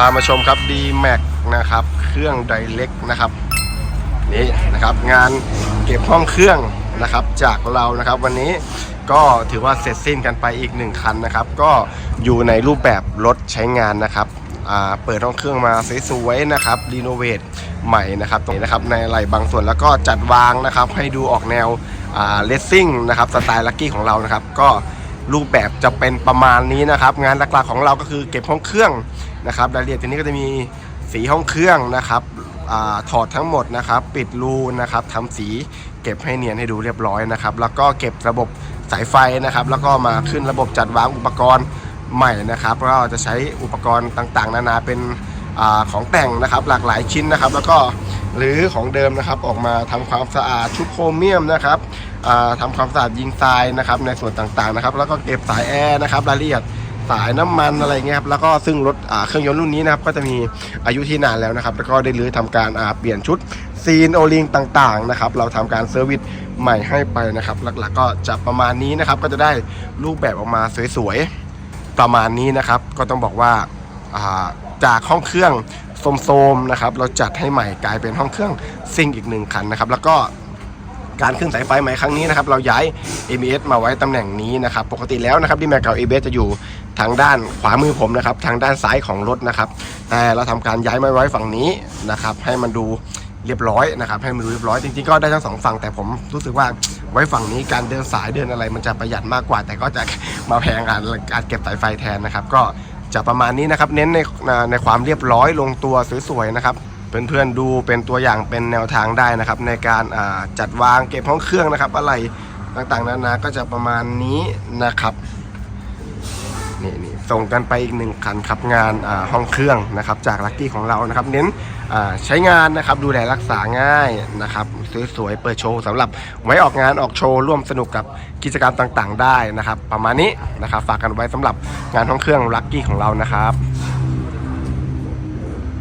พามาชมครับ d m a x นะครับ เครื่อง Direct นะครับนี่นะครับงานเก็บห้องเครื่องนะครับจากเรานะครับวันนี้ก็ถือว่าเสร็จสิ้นกันไปอีกหนึ่งคันนะครับ ก็อยู่ในรูปแบบรถใช้งานนะครับเปิดห้องเครื่องมาสวยๆนะครับรีโนเวทใหม่นะครับตรงนี้นะครับในไหล่บางส่วนแล้วก็จัดวางนะครับ ให้ดูออกแนวเลสซิ่งนะครับสไตล์ลักกี้ของเรานะครับ ก็ รูปแบบจะเป็นประมาณนี้นะครับ งานหลักๆของเราก็คือเก็บห้องเครื่องนะครับรายละเอียดทีนี้ก็จะมีสีห้องเครื่องนะครับอถอดทั้งหมดนะครับ ปิดรูนะครับทำสีเก็บให้เนียนให้ดูเรียบร้อยนะครับ แล้วก็เก็บระบบสายไฟนะครับ แล้วก็มาขึ้นระบบจัดวางอุปกรณ์ใหม่นะครับก็จะใช้อุปกรณ์ต่างๆ นานาเป็นอของแต่งนะครับ หลากหลายชิ้นนะครับ แล้วก็ หรือของเดิมนะครับออกมาทำความสะอาดชุบโครเมียมนะครับอ่าทำความสะอาดยิงทรายนะครับในส่วนต่างๆนะครับแล้วก็เก็บสายแอร์นะครับรายละเอียดสายน้ำมันอะไรเงี้ยครับแล้วก็ซึ่งรถเครื่องยนต์รุ่นนี้นะครับก็จะมีอายุที่นานแล้วนะครับ แล้วก็ได้รื้อทำการเปลี่ยนชุดซีนโอลิงต่างๆนะครับเราทำการเซอร์วิสใหม่ให้ไปนะครับ หลักๆก็จะประมาณนี้นะครับ ก็จะได้รูปแบบออกมาสวยๆประมาณนี้นะครับ ก็ต้องบอกว่าจากห้องเครื่อง โสมๆนะครับ เราจัดให้ใหม่กลายเป็นห้องเครื่องซิ่งอีกหนึ่งคันนะครับ แล้วก็การขึ้นสายไฟใหม่ครั้งนี้นะครับ เราย้าย ABS มาไว้ตำแหน่งนี้นะครับ ปกติแล้วนะครับที่แมกเก่า ABS จะอยู่ทางด้านขวามือผมนะครับ ทางด้านซ้ายของรถนะครับ แต่เราทำการย้ายมาไว้ฝั่งนี้นะครับ ให้มันดูเรียบร้อยนะครับ ให้มันดูเรียบร้อยจริงๆก็ได้ทั้งสองฝั่งแต่ผมรู้สึกว่าไว้ฝั่งนี้การเดินสายเดินอะไรมันจะประหยัดมากกว่า แต่ก็จะมาแพงการการเก็บสายไฟแทนนะครับ ก็ จะประมาณนี้นะครับ เน้นในในความเรียบร้อยลงตัวสวยๆนะครับเพื่อนๆดูเป็นตัวอย่างเป็นแนวทางได้นะครับ ในการจัดวางเก็บห้องเครื่องนะครับ อะไรต่างๆนานาก็จะประมาณนี้นะครับ นี่นี่ส่งกันไปอีกหนึ่งคันครับงานห้องเครื่องนะครับจากลักกี้ของเรานะครับ เน้นใช้งานนะครับดูแลรักษาง่ายนะครับสวยๆเปิดโชว์สำหรับไว้ออกงานออกโชว์ร่วมสนุกกับกิจกรรมต่างๆ ได้นะครับ ประมาณนี้นะครับฝากกันไว้สำหรับงานห้องเครื่องลักกี้ของเรานะครับ